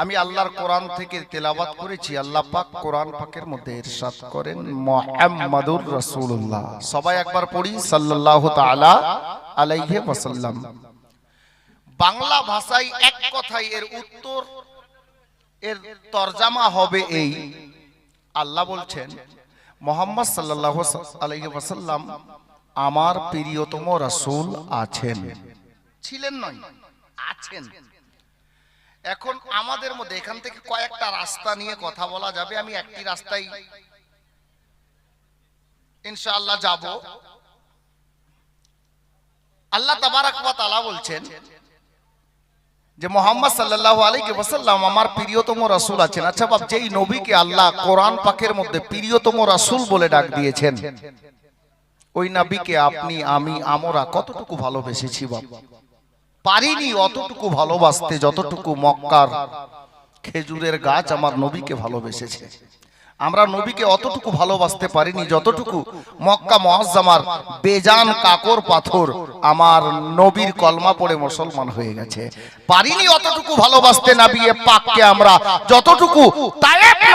আমি আল্লাহর কোরআন থেকে তেলাওয়াত করেছি, আল্লাহ পাক কোরআন পাকের মধ্যে ইরশাদ করেন মুহাম্মাদুর রাসূলুল্লাহ। সবাই একবার পড়ি, সাল্লাল্লাহু তাআলা আলাইহি ওয়াসাল্লাম। বাংলা ভাষায় এক কথায় এর উত্তর, এর তরজামা হবে এই। আল্লাহ বলছেন, মোহাম্মদ সাল্লাল্লাহু আলাইহি ওয়াসাল্লাম আমার প্রিয়তম রাসূল আছেন। ছিলেন নয়, আছেন। এখন আমাদের মধ্যে এখান থেকে কয়েকটা রাস্তা নিয়ে কথা বলা যাবে, আমি একটি রাস্তায় ইনশাআল্লাহ যাব। আল্লাহ তাবারাক ওয়া তাআলা বলছেন যে মোহাম্মদ সাল্লাল্লাহু আলাইহি ওয়াসাল্লাম আমার প্রিয়তম রাসূল আছেন। আচ্ছা বাপ, যেই নবীকে আল্লাহ কোরআন পাকের মধ্যে প্রিয়তম রাসূল বলে ডাক দিয়েছেন, ওই নবীকে আপনি, আমি, আমরা কতটুকু ভালোবেসেছি, বাপ? পারিনি অতটুকু ভালোবাসতে যতটুকু মক্কার খেজুরের গাছ আমার নবীকে ভালোবেসেছে। আমরা নবীকে অতটুকু ভালোবাসতে পারিনি, যতটুকু মক্কা মহাজ্জামার বেজান কাকর পাথর আমার নবীর কলমা পড়ে মুসলমান হয়ে গেছে। পারিনি অতটুকু ভালোবাসতে নাবিয়ে পাককে আমরা, যতটুকু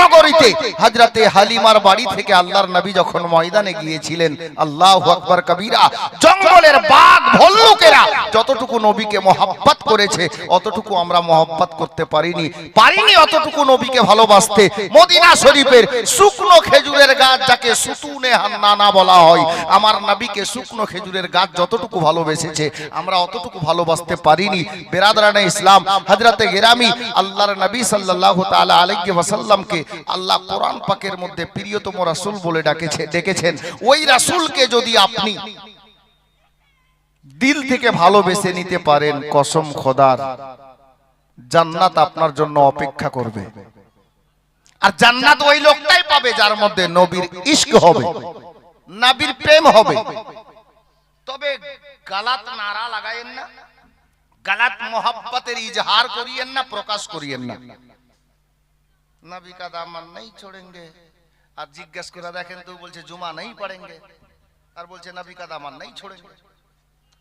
নগরীতে হযরতে হালিমার বাড়ি থেকে আল্লাহর নবী যখন ময়দানে গিয়েছিলেন, আল্লাহু আকবার কবীরা, জঙ্গলের বাঘ, ভল্লুকেরা যতটুকু নবীকে মহাব্বত করেছে, অতটুকু আমরা মহাব্বত করতে পারিনি। পারিনি অতটুকু নবীকে ভালোবাসতে, মদিনা শরীফের শুকনো খেজুরের গাছ যাকে সুতুনে হান্নানা বলা হয়। আমার নবীকে শুকনো খেজুরের গাছ যতটুকু ভালোবেসেছে, আমরা অতটুকু ভালোবাসতে পারিনি। বেরাদরানে ইসলাম, হযরতে গেরামি, আল্লাহর নবী সাল্লাল্লাহু তাআলা আলাইহি ওয়াসাল্লামকে আল্লাহ কোরআন পাকের মধ্যে প্রিয়তম রাসূল বলে ডাকেছে, ডেকেছেন। ওই রাসূলকে যদি আপনি দিল থেকে ভালোবেসে নিতে পারেন, কসম খোদার, জান্নাত আপনার জন্য অপেক্ষা করবে। আর জান্নাত ওই লোকটাই পাবে যার মধ্যে নবীর ইশক হবে, নবীর প্রেম হবে। তবে গালাত নারা লাগায়েন না, গালাত মোহাব্বতের ইজহার করিয়েন না, প্রকাশ করিয়েন না। নবী কা দামান আর জিজ্ঞেস করে দেখেন তো বলছে, জুমা নেই পড়েঙ্গে। আর বলছে, নবী কা দামান নেই ছোড়েঙ্গে।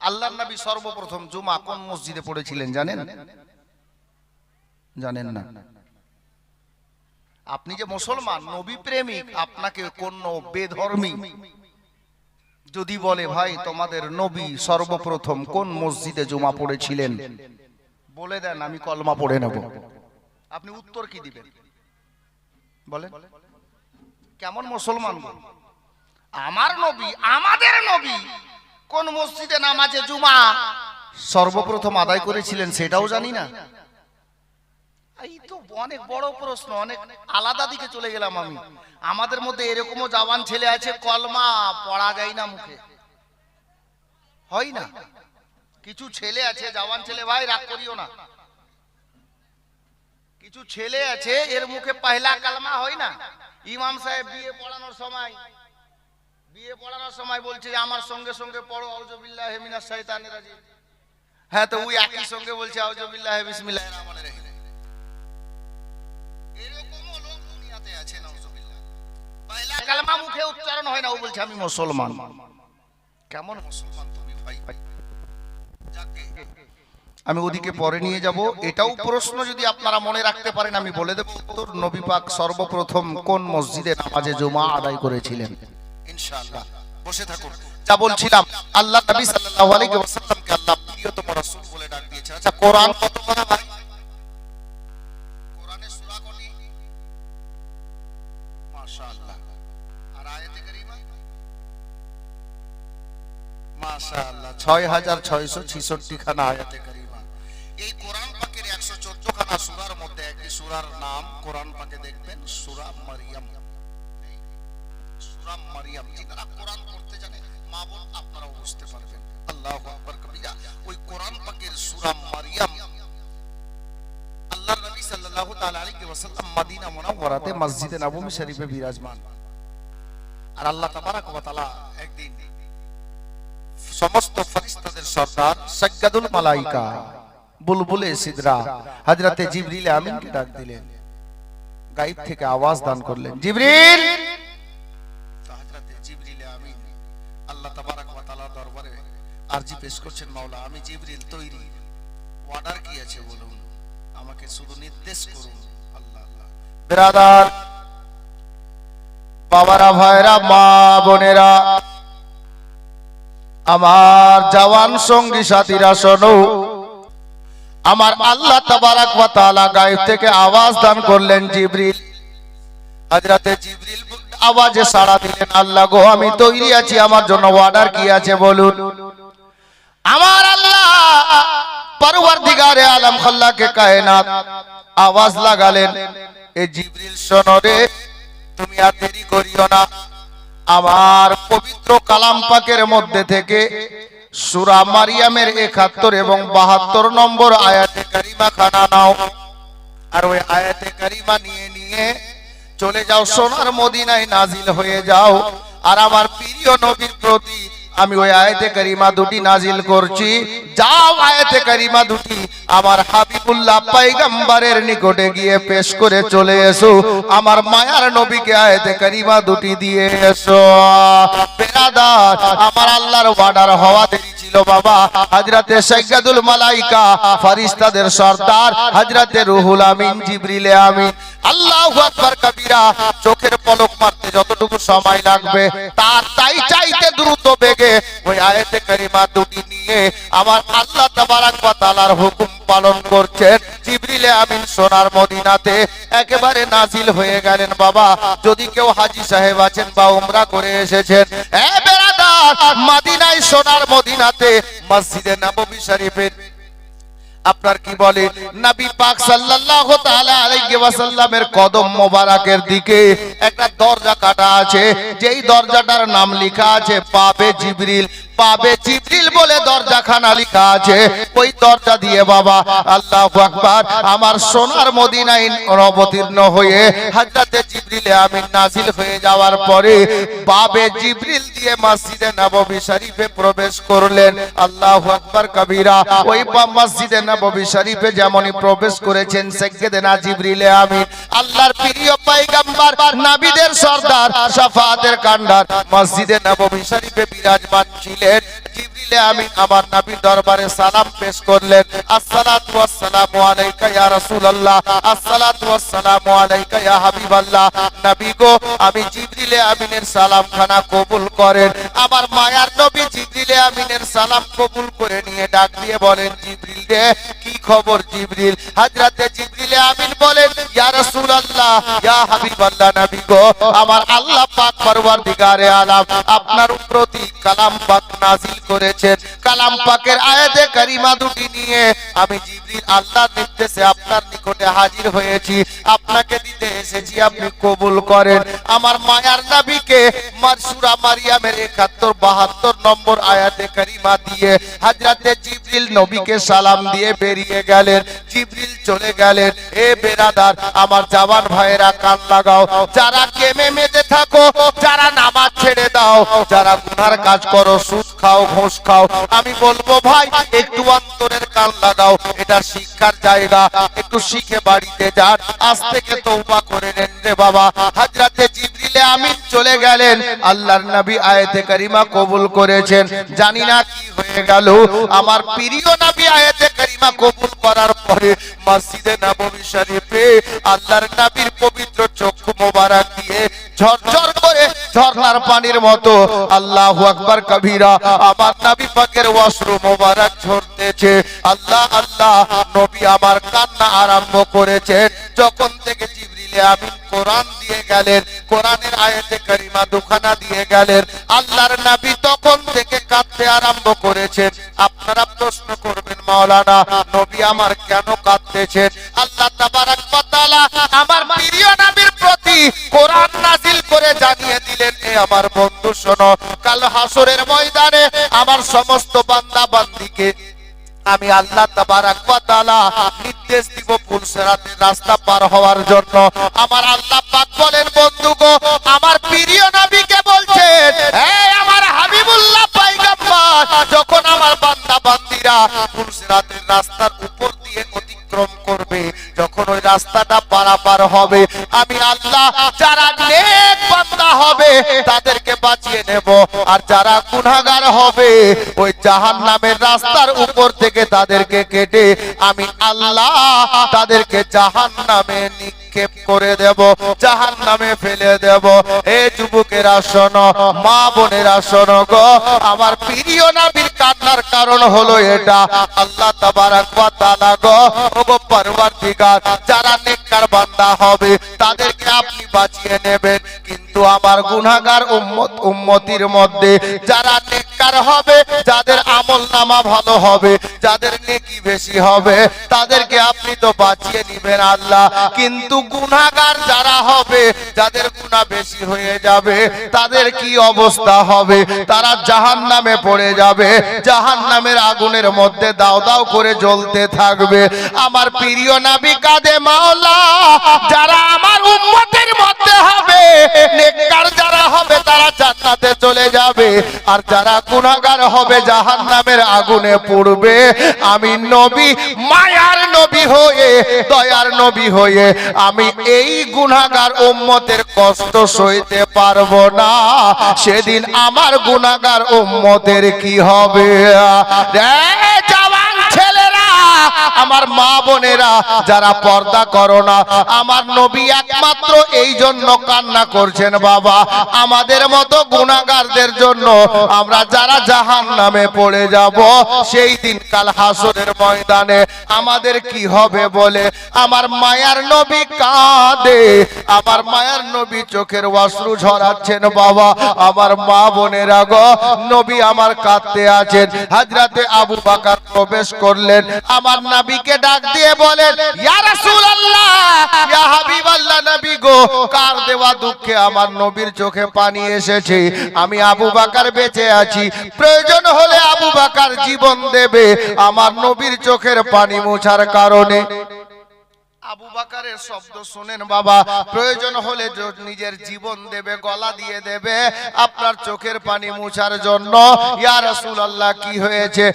আল্লাহর নবী সর্বপ্রথম জুমা কোন মসজিদে পড়েছিলেন জানেন? জানেন না। আপনি যে মুসলমান নবী প্রেমিক আপনাকে কোন বেধর্মী। যদি বলে ভাই তোমাদের নবী সর্বপ্রথম কোন মসজিদে জমা পড়েছিলেন? বলে দেন আমি কলমা পড়ে নেব। আপনি উত্তর কি দিবেন? বলেন। কেমন মুসলমান? আমার নবী আমাদের নবী কোন মসজিদে নামাজে জুমা সর্বপ্রথম আদায় করেছিলেন সেটাও জানি না। এই তো অনেক বড় প্রশ্ন, অনেক আলাদা দিকে চলে গেলাম আমি। আমাদের মধ্যে এরকমও জওয়ান ছেলে আছে, কলমা পড়া যায় না মুখে। হয় না? কিছু ছেলে আছে, জওয়ান ছেলে, ভাই, রাগ করিও না। কিছু ছেলে আছে, এর মুখে পহলা কালমা হয় না। ইমাম সাহেব বিয়ে পড়ানোর সময়, বিয়ে পড়ানোর সময় বলছে আমার সঙ্গে সঙ্গে পড়ো আউজুবিল্লাহ শাইতানির রাজিম। হ্যাঁ তো ওই একই সঙ্গে বলছে আউজুবিল্লাহ বিসমিল্লাহির কালমা মুখে উচ্চারণ হয় না ও বলছে আমি মুসলমান। কেমন মুসলমান তুমি ভাই? যাকে আমি ওদিকে পরে নিয়ে যাব। এটাও প্রশ্ন যদি আপনারা মনে রাখতে পারেন আমি বলে দেব উত্তর নবী পাক সর্বপ্রথম কোন মসজিদে নামাজে জুমা আদায় করেছিলেন? ইনশাআল্লাহ। বসে থাকুন। যা বলছিলাম আল্লাহ নবী সাল্লাল্লাহু আলাইহি ওয়াসাল্লামকে আল্লাহ প্রিয়তম রাসূল বলে ডাক দিয়েছে আচ্ছা কোরআন কত ভাই কোরআনে সূরা কটি মাশাআল্লাহ আর আয়াতে কারিমা মাশাআল্লাহ 6666 খানা আয়াতে কারিমা এই কোরআন পাকের 114 খানা সূরার মধ্যে একটি সূরার নাম কোরআন পাকে দেখবেন, সূরা মারইয়াম সূরা মারইয়াম যারা কোরআন পড়তে জানে, মা বোন আপনারাও বুঝতে পারবেন। আল্লাহু আকবার, কবিরা, ওই কোরআন পাকের সূরা মারইয়াম আল্লাহর নবী সাল্লাল্লাহু তাআলা আলাইহি ওয়াসাল্লাম মদিনা মুনাওয়ারাতে মসজিদে নববী শরীফে বিরাজমান। আর আল্লাহ তাবারাক ওয়া তাআলা একদিন সমস্ত ফেরেশতাদের সর্দার সাজ্জাদুল মালাইকা, বুলবুলে সিদরা, হযরতে জিবরিল আমিনকে ডাক দিলেন। গায়েব থেকে আওয়াজ দান করলেন, জিবরিল! আল্লাহ তাবারাক ওয়া তাআলা দরবারে আরজি পেশ করছেন, মাওলা, আমি জিবরিল তৈরি। অর্ডার কি আছে বলুন? আমাকে শুধু নির্দেশ করুন, আল্লাহ আল্লাহ। ব্রাদার বাবারা, ভাইরা, মা বোনেরা, আমার জওয়ান সঙ্গী সাথীরা, শোনো। আমার আল্লাহ তাবারাক ওয়া তাআলা গায়েব থেকে আওয়াজ দান করলেন জিবরিল। হযরতে জিবরিল আওয়াজে সাড়া দিলেন আল্লাহ গো, আমি তৈরি আছি, আমার জন্য অর্ডার কি আছে বলুন? আমার আল্লাহ পরওয়ারদিগারে আলম খাল্লাকে কায়নাত আওয়াজ লাগালেন। এ জিবরিল, শোনো রে। তুমি আর দেরি করিও না। আমার পবিত্র কালাম পাকের মধ্যে থেকে সুরা মারিয়ামের 71 এবং 72 নম্বর আয়াতে কারিমা খানা নাও। আর ওই আয়াতে কারিমা নিয়ে নিয়ে চলে যাও, সোনার মদিনায় নাজিল হয়ে যাও। আর আমার প্রিয় নবীর প্রতি আমি ওই আয়াতে কারিমা দুটি নাজিল করছি। যাও আয়াতে কারিমা দুটি। আমার হাবিবুল্লাহ পাইগাম্বারের নিকটে গিয়ে পেশ করে চলে এসো। আমার মায়ার নবীকে আয়াতে কারিমা দুটি দিয়ে এসো। বেরাদার, আমার আল্লাহর অর্ডার হওয়া দেরি ছিল বাবা। হযরতে সাইয়্যিদুল মালাইকা ফেরেশতাদের সর্দার। হযরতে রুহুল আমিন, জিবরিলে আমিন। আল্লাহু আকবার কবিরা, চোখের পলক মারতে যতটুকু সময় লাগবে, তার তাই চাইতে দ্রুত বেগে ওই আয়াতে কারিমা দুটি নিয়ে আমার আল্লাহ তাবারাক ওয়া তাআলার হুকুম পালন করছেন। জিবরিলে আমিন সোনার মদিনাতে একেবারে নাজিল হয়ে গেলেন বাবা। যদি কেউ হাজি সাহেব আছেন বা উমরা করে এসেছেন, এ বেরাদার, মদিনায় সোনার মদিনাতে মসজিদে নববী শরীফের আপনার কি বলে? নবী পাক সাল্লাল্লাহু তাআলা আলাইহি ওয়াসাল্লামের কদম মোবারকের দিকে একটা দরজা কাটা আছে। যেই দরজাটার নাম লেখা আছে, পাবে জিবরিল। পাবে জিবরিল বলে দরজাখানা লেখা আছে। ওই দরজা দিয়ে বাবা, আল্লাহু আকবার, আমার সোনার মদিনায় অবতীর্ণ হয়ে হযরতে জিবরিলে আমিন নাজিল হয়ে যাওয়ার পরে পাবে জিবরিল দিয়ে মসজিদে নববী শরীফে প্রবেশ করলেন। আল্লাহু আকবার কবিরা, ওই মসজিদে নববী শরীফে যেমনই প্রবেশ করেছেন সাইয়্যিদনা জিবরিলে আমিন। আল্লাহর প্রিয় পয়গম্বর, নবীদের সর্দার শাফাতের কান্ডার মসজিদে নববী শরীফে বিরাজমান ছিলেন। জিবরিলে আমিন আমার নবীর দরবারে সালাম পেশ করলেন। আসসালাতু ওয়াসসালামু আলাইকা ইয়া রাসূলুল্লাহ। আসসালাতু ওয়াসসালামু আলাইকা ইয়া হাবিবাল্লাহ। নবী গো, আমি জিবরিলে আমিনের সালাম খানা কবুল করেন। আমার মায়ার নবী জিবরিলে আমিনের সালাম কবুল করে নিয়ে ডাক দিয়ে বলেন, জিবরিল রে, কি খবর জিবরিল? হযরতে জিবরিলে আমিন বলেন, ইয়া রাসূলুল্লাহ, ইয়া হাবিবাল্লাহ নবী গো, আমার আল্লাহ পাক পরওয়ারদিগারে আলাম, আপনার প্রতি কালাম পাক নাজিল করেছেন কালাম পাকের আয়াতে কারিমা দুটি নিয়ে আমি জিবরিল আল্লাহর নির্দেশে আপনার নিকটে হাজির হয়েছি। আপনাকে দিতে এসেছি, আপনি কবুল করেন। আমার মায়ার নবীকে মারসুরা মারিয়ামের 71 72 নম্বর আয়াতে কারিমা দিয়ে হযরতে জিবরিল নবীকে সালাম দিয়ে বেরিয়ে গেলেন। জিবরিল চলে গেলেন। এ বেরাদার, আমার জওয়ান ভাইয়েরা, কান লাগাও। যারা গেমে মেতে থাকো, যারা নামাজ ছেড়ে দাও, যারা গুনার কাজ করো, সুদ খাও, ঘুষ খাও। আমি বলব, ভাই, একটু অন্তরের কান লাগাও। এটা শিক্ষার জায়গা। একটু শিখে বাড়িতে যান। আজ থেকে তওবা করে নেন রে বাবা। হযরতে জিবরিলে আমিন চলে গেলেন। আল্লাহর নবী আয়াতে কারিমা কবুল করেছেন। জানি না কি হয়ে গেল। আমার প্রিয় নবী আয়াতে কারিমা কবুল করার পরে মসজিদে নববী শরীফে আল্লাহর নবীর পবিত্র চক্ষু মোবারক দিয়ে ঝরঝর করে ঝর্ণার পানির মতো আল্লাহু আকবার কবিরা আমার নবী পাকের অশ্রু মোবারক ঝরতেছে। আল্লাহ আল্লাহ, নবী আমার কান্না আরম্ভ করেছেন। যখন থেকে জিবরিলে আমিন কোরআন গেলেন, কোরআনের আয়াতে কারিমা দুখানা দিয়ে গেলেন। আল্লাহর নবী তখন থেকে কাঁদতে আরম্ভ করেছেন। আপনারা প্রশ্ন করবেন, মাওলানা, নবী আমার কেন কাঁদতেছেন? আল্লাহ তাবারাক ওয়া আমার প্রিয় নবীর প্রতি কোরআন নাজিল করে জানিয়ে দিলেন, এ আমার বন্ধু, শোনো, কাল হাসরের ময়দানে আমার সমস্ত বান্দা বান্দিকে আমি আল্লাহ তাআলা নির্দেশ দিব পুলসেরাতের রাস্তা পার হওয়ার জন্য। আমার আল্লাহ পাক বলেন, বন্ধু গো, আমার প্রিয় নবীকে বলছে আমার হাবিবুল্লাহ পয়গম্বর, যখন আমার বান্দা বান্দিরা পুলসেরাতের রাস্তার উপর দিয়ে অতিক্রম করবে যখন ওই রাস্তাটা পারাপার হবে। আমি আল্লাহ, যারা নেক বান্দা হবে, তাদেরকে বাঁচিয়ে নেব। আর যারা গুনাহগার হবে, ওই জাহান্নামের রাস্তার উপর থেকে তাদেরকে কেটে আমি আল্লাহ তাদেরকে জাহান্নামে নিক্ষেপ করে দেব? জাহান্নামে ফেলে দেব। এ যুবকেরা শোনো মা বোনেরা শোনো গো। আমার প্রিয় নবীর কান্নার কারণ হলো এটা। আল্লাহ যারা নেককার বান্দা হবে, তাদেরকে আপনি বাঁচিয়ে নেবেন। কিন্তু আমার গুনাহগার উম্মত, উম্মতির মধ্যে যারা নেককার হবে, যাদের আমল নামা ভালো হবে, যাদের নেকি বেশি হবে, তাদেরকে আপনি তো বাঁচিয়ে নেবেন আল্লাহ। কিন্তু গুনাহগার যারা হবে, যাদের গুণা বেশি হয়ে যাবে, তাদের কি অবস্থা হবে? তারা জাহান নামে পড়ে যাবে জাহান নামের আগুনের মধ্যে দাও দাও করে জ্বলতে থাকবে। আমার প্রিয় নাবিকা দে মাওলা, যারা আমার উম্মতের মধ্যে হবে। নেককার যারা হবে, তারা জান্নাতে চলে যাবে। আর যারা গুনাহগার হবে, জাহান্নামের আগুনে পড়বে। আমি নবী, মায়ার নবী হয়ে, দয়ার নবী হয়ে, আমি এই গুনাহগার উম্মতের কষ্ট সইতে পারব না। সেদিন আমার গুনাহগার উম্মতের কি হবে? রে আমার মা বোনেরা, যারা পর্দা করো না, আমার নবী একমাত্র এই জন্য কান্না করছেন বাবা। আমাদের মতো গুণাগারদের জন্য আমরা যারা জাহান নামে পড়ে যাব, সেই দিন কাল হাসরের ময়দানে আমাদের কি হবে বলে? আমার মায়ার নবী কাঁদে, আমার মায়ার নবী চোখের অশ্রু ঝরাচ্ছেন বাবা। আমার মা বোনেরা গো, নবী আমার কাঁদতে আছেন। হাজরাতে আবু বাকার প্রবেশ করলেন। আমার নবীকে ডাক দিয়ে বলেন, ইয়া রাসূলুল্লাহ, ইয়া হাবিবাল্লাহ নবী গো, কার দেওয়া দুঃখে আমার নবীর চোখে পানি এসেছে? আমি আবু বাকার বেঁচে আছি। প্রয়োজন হলে আবু বাকার জীবন দেবে আমার নবীর চোখের পানি মোছার কারণে। আবু বাকারের শব্দ শুনেন বাবা, প্রয়োজন হলে নিজের জীবন দেবে, গলা দিয়ে দেবে, আপনার চোখের পানি মুছার জন্য। ইয়া রাসূলুল্লাহ, কি হয়েছে?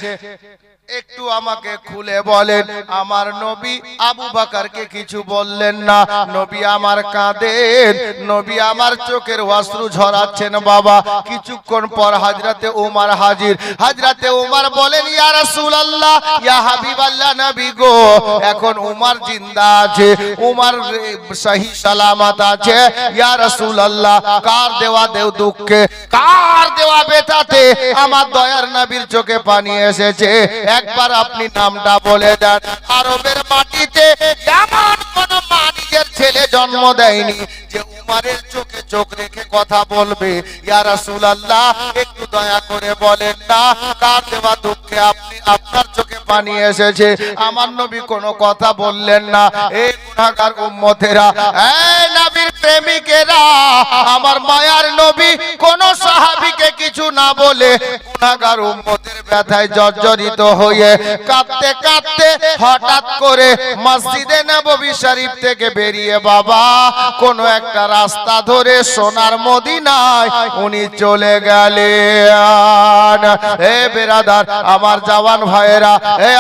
একটু আমাকে খুলে বলেন, আমার নবী আবু বাকারকে কিছু বললেন না। নবী আমার কাঁদেন, নবী আমার চোখের অশ্রু ঝরাচ্ছেন বাবা। কিছুক্ষণ পর হাজরাতে উমার হাজির। হাজরাতে উমার বলেন, ইয়া রাসূলুল্লাহ, ইয়া হাবিবাল্লাহ নবী গো, এখন উমার জিন্দা আছে, উমার সহি সালামত আছে। ইয়া রাসূলুল্লাহ, কার দেওয়া দেও দুঃখে? কার দেওয়া বেতাতে আমার দয়ার নবীর চোখে পানি এসেছে। একবার আপনি নামটা বলে দেন। আরবের মাটিতে এমন কোন মা নিজের ছেলে জন্ম দেয়নি যে উমারের চোখে চোখ রেখে কথা বলবে। ইয়া রাসূলুল্লাহ, একটু দয়া করে বলেন না, কার দেওয়া দুঃখে আপনি আপনার চোখে পানি এসেছে? আমার নবী কোনো কথা বললেন না। এই গুনাহগার উম্মতেরা, এই নবীর প্রেমিকেরা, আমার মায়ার নবী কোন সাহাবীকে কিছু না বলে গুনাহগার উম্মতের ব্যথায় জর্জরিত হয়ে কাঁদতে কাঁদতে হঠাৎ করে মসজিদে নববী শরীফ থেকে বেরিয়ে বাবা, কোন একটা রাস্তা ধরে সোনার মদিনায় উনি চলে গেলেন। বেরাদার, আমার জওয়ান ভাইয়েরা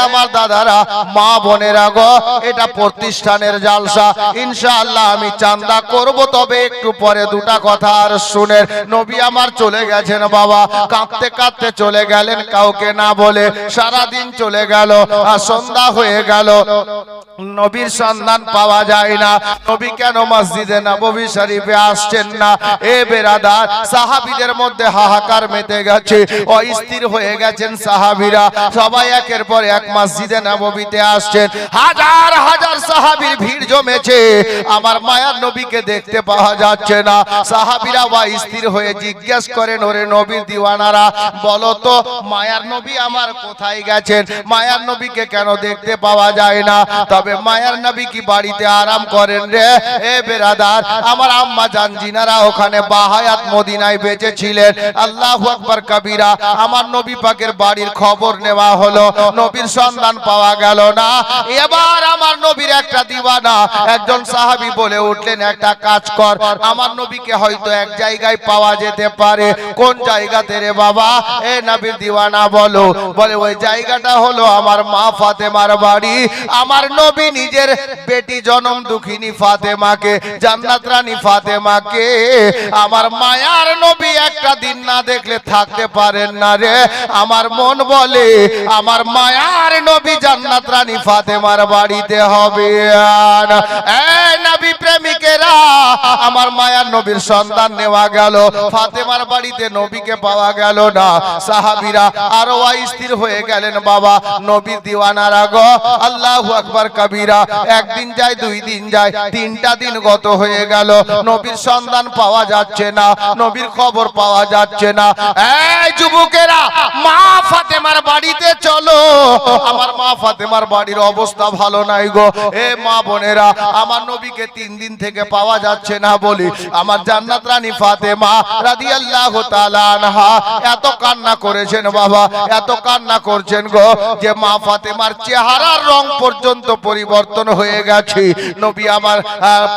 আমার দাদারা, মা বোনেরা এটা প্রতিষ্ঠানের জালসা। ইনশাআল্লাহ আমি চান্দা করব, তবে একটু পরে দুটা কথা আর শুনেন। নবী আমার চলে গেছেন বাবা, কাঁদতে কাঁদতে চলে গেলেন, কাউকে না বলে সারা দিন চলে গেল আর সন্ধ্যা হয়ে গেল। নবীর সন্ধান পাওয়া যায় না। নবী কেন মসজিদে নববী শরীফে আসছেন না? এ বেরাদার, সাহাবীদের মধ্যে হাহাকার মেতে গেছে, অস্থির হয়ে গেছেন সাহাবীরা। সবাই একের পর এক মসজিদে নববীতে আসছেন। হাজার হাজার সাহাবীর ভিড় জমেছে। আমার মায়ার নবীকে দেখতে পাওয়া যাচ্ছে না। সাহাবীরা স্থির হয়ে জিজ্ঞেস করেন, ওরে নবীর দিওয়ানারা, বলো তো, মায়ার নবী আমার কোথায় গেছেন? মায়ার নবীকে কেন দেখতে পাওয়া যায় না? তবে মায়ার নবী কি বাড়িতে আরাম করেন রে? এ বেরাদার, আমার আম্মা জান জিনারা ওখানে বাহায়াত মদিনায় বেঁচে ছিলেন আল্লাহু আকবার কবিরা, আমার নবী পাকের বাড়ির খবর নেওয়া হলো। নবীর সন্ধান পাওয়া গেল না। এবার আমার নবীর একটা দিওয়ানা। একজন সাহাবী বলে উঠলেন, একটা কাজ কর, আমার নবীকে হয়তো এক জায়গায় পাওয়া যেতে পারে। কোন জায়গাতে রে বাবা? এ এ নবীর দিওয়ানা বলো, বলে ওই জায়গাটা হলো আমার মা ফাতেমার বাড়ি। আমার নবী নিজের বেটি জনম দুঃখিনী ফাতেমাকে, জান্নাত রানী ফাতেমাকে। আমার মায়ার নবী একটা দিন না দেখলে থাকতে পারেন না রে। আমার মন বলে, আমার মায়ার নবী জান্নাত রানী ফাতেমার বাড়িতে হবে। নবী প্রেমিকেরা, আমার মায়ার নবীর সন্তান নেওয়া গেল। ফাতেমার বাড়িতে নবীকে পাওয়া গেল না। সাহাবীরা আরও অস্থির হয়ে গেলেন, বাবা, নবীর দিওয়ানারা গো, আল্লাহু আকবার কবিরা, একদিন যায়, দুই দিন যায়, তিনটা দিন গত হয়ে গেল। নবীর সন্ধান পাওয়া যাচ্ছে না, নবীর খবর পাওয়া যাচ্ছে না। এই যুবকেরা, মা বাড়িতে চলো। আমার মা ফাতেমার বাড়ির অবস্থা ভালো নাই গো। এ মা বোনেরা, আমার নবীকে তিন দিন থেকে পাওয়া যাচ্ছে না বলি। আমার জান্নাত রানী ফাতেমা রাদিয়াল্লাহু তাআলা আনহা এত কান্না করেছেন বাবা, এত কান্না করছেন গো যে মা ফাতেমার চেহারার রং পর্যন্ত পরিবর্তন হয়ে গেছে। নবী আমার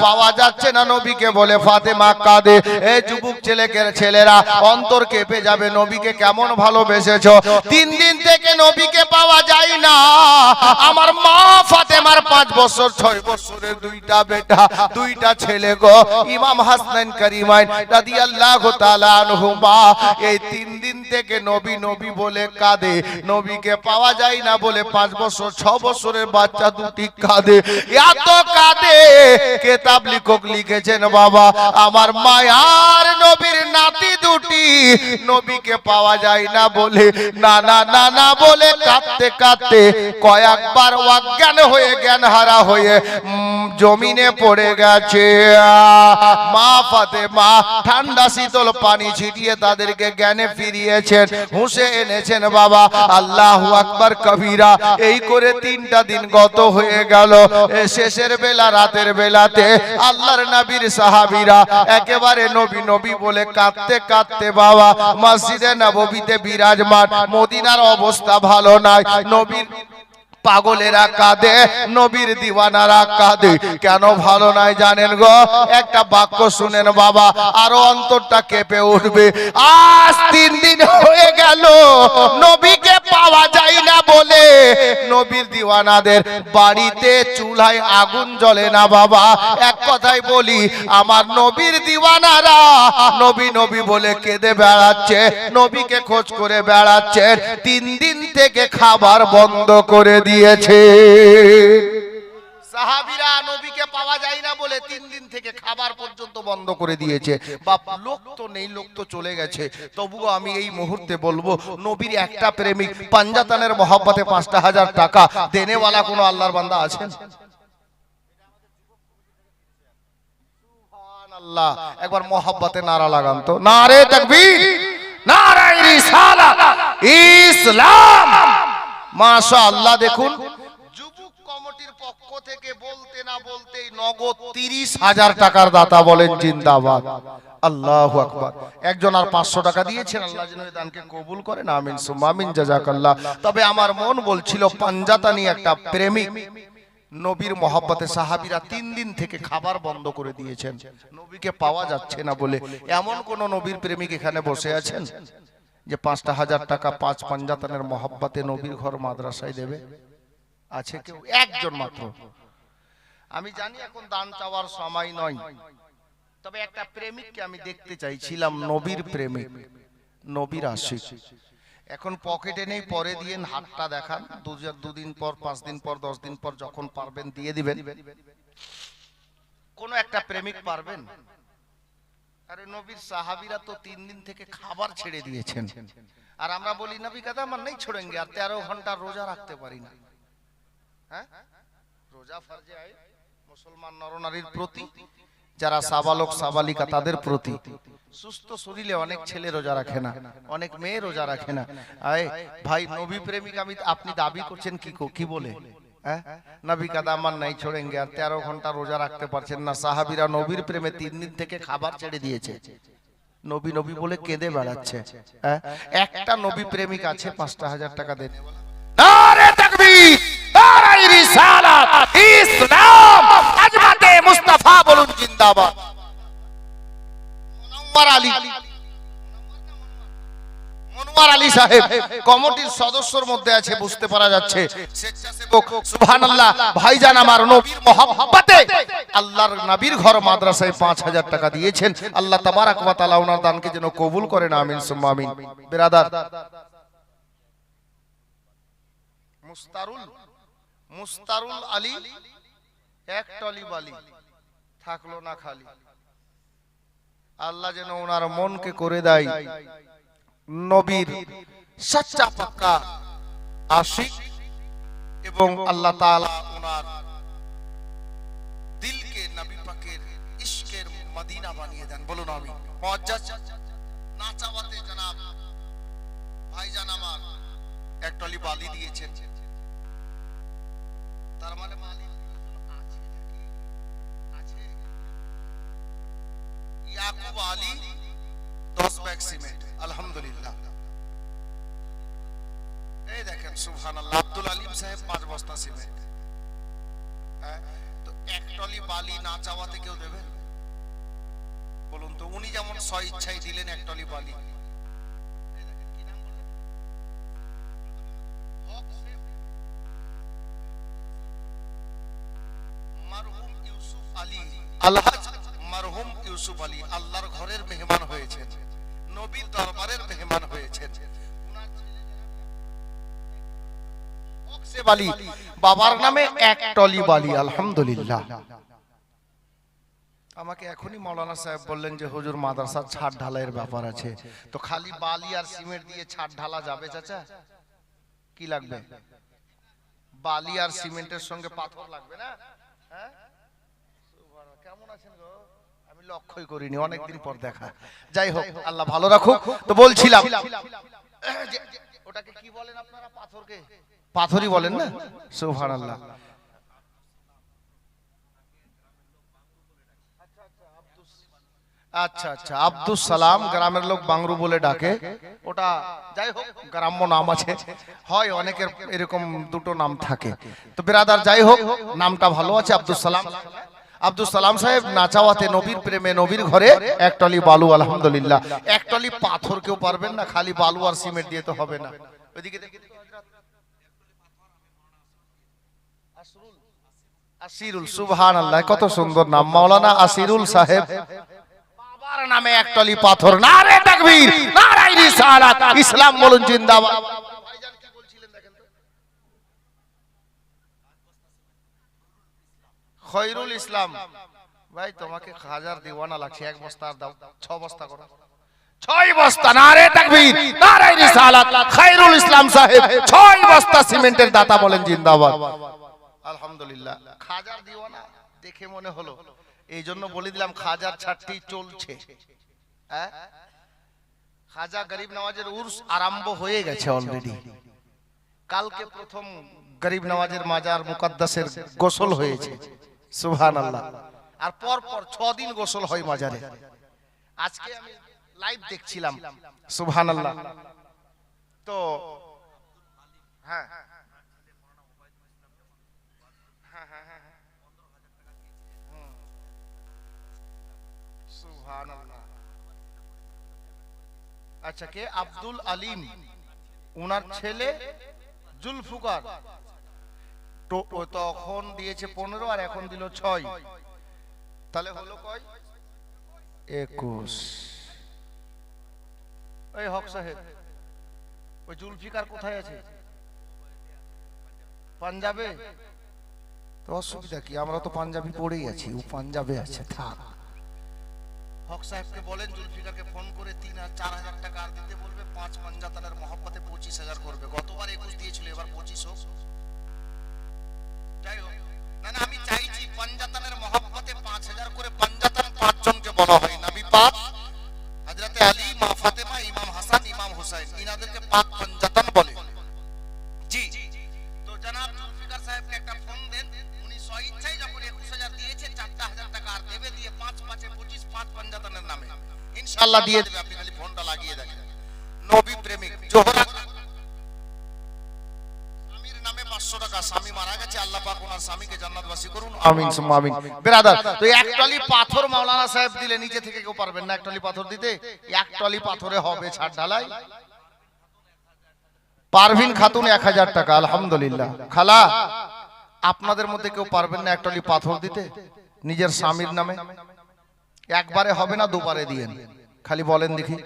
পাওয়া যাচ্ছে না নবীকে বলে ফাতেমা কাঁদে। এ যুবক ছেলেকে, ছেলেরা অন্তর কেঁপে যাবে। নবীকে কেমন ভালোবেসেছো? তিন দিন থেকে নবীকে পাওয়া যায় না। আমার মা ফাতেমার পাঁচ বছর, ছয় বছরের দুইটা বেটা, দুইটা ছেলে গো। ইমাম হাসনাইন করিমাইন রাদিয়াল্লাহু তাআলা আনহুমা, এই তিন দিন থেকে নবী নবী বলে কাঁদে। নবীকে পাওয়া যায় না বলে পাঁচ বছর, ছ বছরের বাচ্চা দুটি কাঁদে। এত কাঁদে, কেতাব লিখক লিখেছেন বাবা, আমার মায়ার নবীর নাতি নবীকে পাওয়া যায় না বলে, না না না না বলে কাঁদতে কাঁদতে কয়েকবার অজ্ঞান হয়ে জ্ঞান হারা হয়ে জমিনে পড়ে গেছে। মা ফাতে মা ঠান্ডা শীতল পানি ছিটিয়ে তাদেরকে জ্ঞানে ফিরিয়েছেন হুঁসে এনেছেন, বাবা, আল্লাহ আকবার কবিরা, এই করে তিনটা দিন গত হয়ে গেল। শেষের বেলা, রাতের বেলাতে আল্লাহর নবীর সাহাবিরা একেবারে নবী নবী বলে কাঁদতে কাঁদতে, বাবা মসজিদে নববীতে বিরাজমান, মদিনার অবস্থা ভালো নাই। নবীর পাগলেরা কাঁদে, নবীর দিওয়ানারা কাঁদে। কেন ভালো নাই জানেন গো? একটা বাক্য শুনেন বাবা, আরও অন্তরটা কেঁপে উঠবে। আজ তিন দিন হয়ে গেল নবীকে পাওয়া যায় না বলে। নবীর দিওয়ানাদের বাড়িতে চুলায় আগুন জ্বলে না বাবা। এক কথায় বলি, আমার নবীর দিওয়ানারা নবী নবী বলে কেঁদে বেড়াচ্ছে, নবীকে খোঁজ করে বেড়াচ্ছে, তিন দিন থেকে খাবার বন্ধ করে দিয়েছে। সাহাবিরা নবীকে পাওয়া যায় না বলে তিন দিন থেকে খাবার পর্যন্ত বন্ধ করে দিয়েছে। বাপ, লোক তো নেই, লোক তো চলে গেছে। তবুও আমি এই মুহূর্তে বলব, নবীর একটা প্রেমিক পাঞ্জাতানের মহাব্বতে পাঁচটা হাজার টাকা দেনেওয়ালা কোনো আল্লাহর বান্দা আছেন? আল্লাহ একবার মহাব্বতে নারা লাগান তো। নারে তাকবীর নারায়ে রিসালাত ইসলাম। মাশাআল্লাহ দেখুন। পক্ষ থেকে বলতে না বলতেই নগদ তিরিশ হাজার টাকার দাতা বলেন, জিন্দাবাদ। আল্লাহু একজন আর পাঁচশো টাকা দিয়েছেন, আল্লাহ দানকে কবুল করেন, আমিন, সুম্মা আমিন, জাজাকাল্লাহ। তবে আমার মন বলছিল, পাঞ্জাতানি একটা প্রেমিক, নবীর মহব্বতে সাহাবিরা তিন দিন থেকে খাবার বন্ধ করে দিয়েছেন। নবীকে পাওয়া যাচ্ছে না বলে এমন কোন নবীর প্রেমিক এখানে বসে আছেন যে পাঁচটা হাজার টাকা পাঁচ পাঞ্জাতানের মহব্বতে নবীর ঘর মাদ্রাসায় দেবে? আছে কেউ? একজন মাত্র। আমি জানি এখন দান চাওয়ার সময় নয়। তবে একটা প্রেমিককে আমি দেখতে চাইছিলাম নবীর প্রেমিক নবীর আশিক। এখন পকেটে নেই পরে দিয়ে হাতটা দেখান। দু- দুদিন পর পাঁচ দিন পর দশ দিন পর যখন পারবেন দিয়ে দিবেন। কোন একটা প্রেমিক পারবেন? আরে নবীর সাহাবিরা তো তিন দিন থেকে খাবার ছেড়ে দিয়েছেন। আর আমরা বলি নবী কাদা আমার নেই ছোড়েঙ্গে আর তেরো ঘণ্টা রোজা রাখতে পারি না। হ্যাঁ? মুসলমান নরনারীর প্রতি, যারা সাবালক, সাবালিকা, তাদের প্রতি। সুস্থ শরীরে অনেক ছেলে রোজা রাখে না, অনেক মেয়ে রোজা রাখে না। ভাই, নবী প্রেমিক, আমি আপনি দাবি করছেন কি কো- বলে? হ্যাঁ? নবী কাদা আমার নাই ছোড়েঙ্গে, আর তেরো ঘণ্টা রোজা রাখতে পারছেন না। সাহাবিরা নবীর প্রেমে তিন দিন থেকে খাবার ছেড়ে দিয়েছে। নবী নবী বলে কেঁদে বেড়াচ্ছে। হ্যাঁ? একটা নবী প্রেমিক আছে, পাঁচটা হাজার টাকা নারে রিসালাত, ইসলাম। আজমাতে মুস্তাফা বলুন, জিন্দাবাদ। মনোয়ার আলী। মনোয়ার আলী সাহেব, কমিটির সদস্যর মধ্যে আছে, বুঝতে পারা যাচ্ছে। স্বেচ্ছাসেবক, সুবহানাল্লাহ, ভাইজান আমার নবীর মহব্বতে। আল্লাহর নবীর ঘর মাদ্রাসায় পাঁচ হাজার টাকা দিয়েছেন। আল্লাহ তাবারাক ওয়া তাআলা ওনার দানকে যেন কবুল করেন আমিন, সুম্মা আমিন। বিরাদার। মুস্তারুল। মুস্তারুল আলী, এক টলি বালি, থাকল না খালি। আল্লাহ যেন ওনার মনকে করে দেয়। নবীর সচ্চা পাক্কা আশিক এবং আল্লাহ তাআলা ওনার দিলকে নবী পাকের ইশকের মদিনা বানিয়ে দেন। বলুন আমি মুআজ্জাজ না চাওয়াতে জনাব, ভাইজান আমার এক টলি বালি দিয়েছেন। তার মানে মালিক ইয়াকুব আলী দশ ব্যাগ সিমেন্ট। আলহামদুলিল্লাহ। এই দেখেন আল্লাহ আব্দুল আলিম সাহেব পাঁচ বস্তা সিমেন্ট। হ্যাঁ, তো এক টলি বালি না চাওয়াতে কেউ দেবেন? বলুন তো উনি যেমন স্ব ইচ্ছাই দিলেন এক টলি বালি। ইউসুফ আলী আল্লাহর ঘরের মেহমান হয়েছেন নবীর দরবারের মেহমান হয়েছেন। আলী, বাবার নামে এক টলি বালি আলহামদুলিল্লাহ। আমাকে এখনই মৌলানা সাহেব বললেন যে হুজুর মাদ্রাসার ছাদ ঢালাইয়ের ব্যাপার আছে। তো খালি বালি আর সিমেন্ট দিয়ে ছাদ ঢালা যাবে চাচা? কি লাগবে? বালি আর সিমেন্টের সঙ্গে পাথর লাগবে না? হ্যাঁ? কেমন আছেন গো? লক্ষ্যই করিনি অনেকদিন পর দেখা। যাই হোক আল্লাহ ভালো রাখুক। তো বলছিলাম ওটাকে কি বলেন আপনারা পাথরকে? পাথরই বলেন না? সুবহানাল্লাহ। আচ্ছা আচ্ছা আব্দুল সালাম গ্রামের লোক বাংরু বলে ডাকে। ওটা যাই হোক গ্রাম্য নাম আছে। হয় অনেকের এরকম দুটো নাম থাকে। তো বিরাদার যাই হোক নামটা ভালো আছে আব্দুল সালাম। আব্দুল সালাম সাহেব নাচাওয়াতে নবীর প্রেমে নবীর ঘরে এক টলি বালু, আলহামদুলিল্লাহ। এক টলি পাথর কেউ পারবেন না, খালি বালু আর সিমেন্ট দিয়ে তো হবে না। ওইদিকে কত সুন্দর নাম। আসিরুল সাহেব। এক টলি পাথর। না রে রিসালাত। ইসলাম বলুন, জিন্দাবাদ ভাইজান কি বলছিলেন দেখেন তো খৈরুল ইসলাম। ভাই, তোমাকে হাজার দিওয়ানা লাগছে, এক বস্তা দাও, ছ বস্তা করো। ছয় বস্তা নারে তাকবীর নারাই রিসালাত। খায়রুল ইসলাম সাহেব, ছয় বস্তা সিমেন্টের দাতা বলেন জিন্দাবাদ। আলহামদুলিল্লাহ। খাজার দিওয়ানা দেখে মনে হলো এই জন্য বলে দিলাম খাজার ছাড়টি চলছে। হ্যাঁ? খাজা গরিব নওয়াজের উর্স আরম্ভ হয়ে গেছে অলরেডি কালকে প্রথম গরিব নওয়াজের মাজার মুকাদ্দাসের গোসল হয়েছে। আর পর পর ছ দিন গোসল হয় মাজারে। আজকে আমি লাইভ দেখছিলাম। আল্লাহ তো হ্যাঁ। আচ্ছা কে? আব্দুল আলিম। উনার ছেলে জুলফুকার। তখন দিয়েছে পনেরো আর এখন দিল ছয়। তাহলে হলো কয়? একুশ। ওই হক সাহেব, ওই জুলফিকার কোথায় আছে? পাঞ্জাবে? তো অসুবিধা কি? আমরা তো পাঞ্জাবি পড়েই আছি, ও পাঞ্জাবে আছে, থাক। হক সাহেবকে বলেন, জুলফিকারকে ফোন করে তিন আর চার হাজার টাকা আর দিতে বলবে, পাঁচ পাঞ্জাতানের মহব্বতে পঁচিশ হাজার করবে। গতবার একুশ দিয়েছিল, এবার পঁচিশ হোক। যাই হোক। না না আমি চাইছি পাঞ্জাতানের মহব্বতে পাঁচ হাজার করে আমিন তো এক টলি পাথর মাওলানা সাহেব দিলে নিচে থেকে কেউ পারবেন না এক টলি পাথর দিতে? এক টলি পাথরে হবে ছাদ ঢালাই। পারভিন খাতুন এক হাজার টাকা, আলহামদুলিল্লাহ। খালা, আপনাদের মধ্যে কেউ পারবেন না একটা পাথর দিতে? নিজের স্বামীর নামে। একবারে হবে না, দুবারে দিয়েন খালি বলেন দেখি।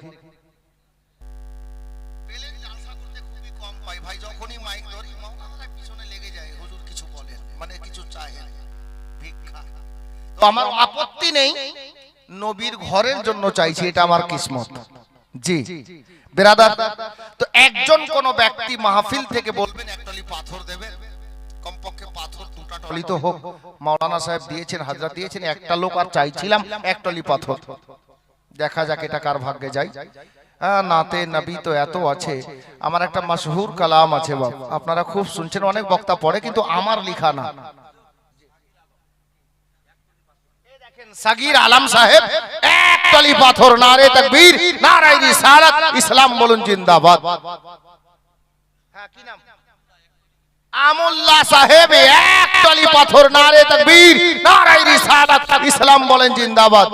তো আমার আপত্তি নেই। নবীর ঘরের জন্য চাইছি এটা আমার কিসমত। জি। বেরাদার তো একজন কোন ব্যক্তি মাহফিল থেকে বলবেন একটলি পাথর দেবে। কমপক্ষে পাথর দুটা টলি তো হোক। মাওলানা সাহেব দিয়েছেন হাজরা দিয়েছেন একটা লোক আর চাইছিলাম একটলি পাথর। দেখা যাক এটা কার ভাগ্যে যাই হ্যাঁ, নাতে নবী তো এত আছে। আমার একটা মাশহুর কালাম আছে বাপ। আপনারা খুব শুনছেন অনেক বক্তা পড়ে কিন্তু আমার লিখা না দেখেন সাগির আলম সাহেব, এক তলি পাথর, নারে তাকবীর, নারায়ে রিসালাত, ইসলাম বলুন জিন্দাবাদ। হ্যাঁ নাম? আমুল্লাহ সাহেব, এক তলি পাথর, নারে তাকবীর, নারায়ে রিসালাত, ইসলাম বলেন জিন্দাবাদ।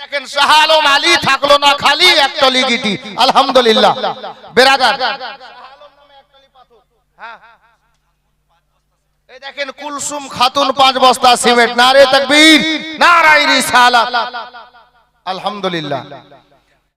দেখেন শাহ আলম আলী থাকল না খালি, এক তলি গিটি। আলহামদুলিল্লাহ। বেরাদার দেখেন কুলসুম খাতুন পাঁচ বস্তা সিমেন্ট নারে তাকবীর নারায়ণী রিসালাত। আলহামদুলিল্লাহ।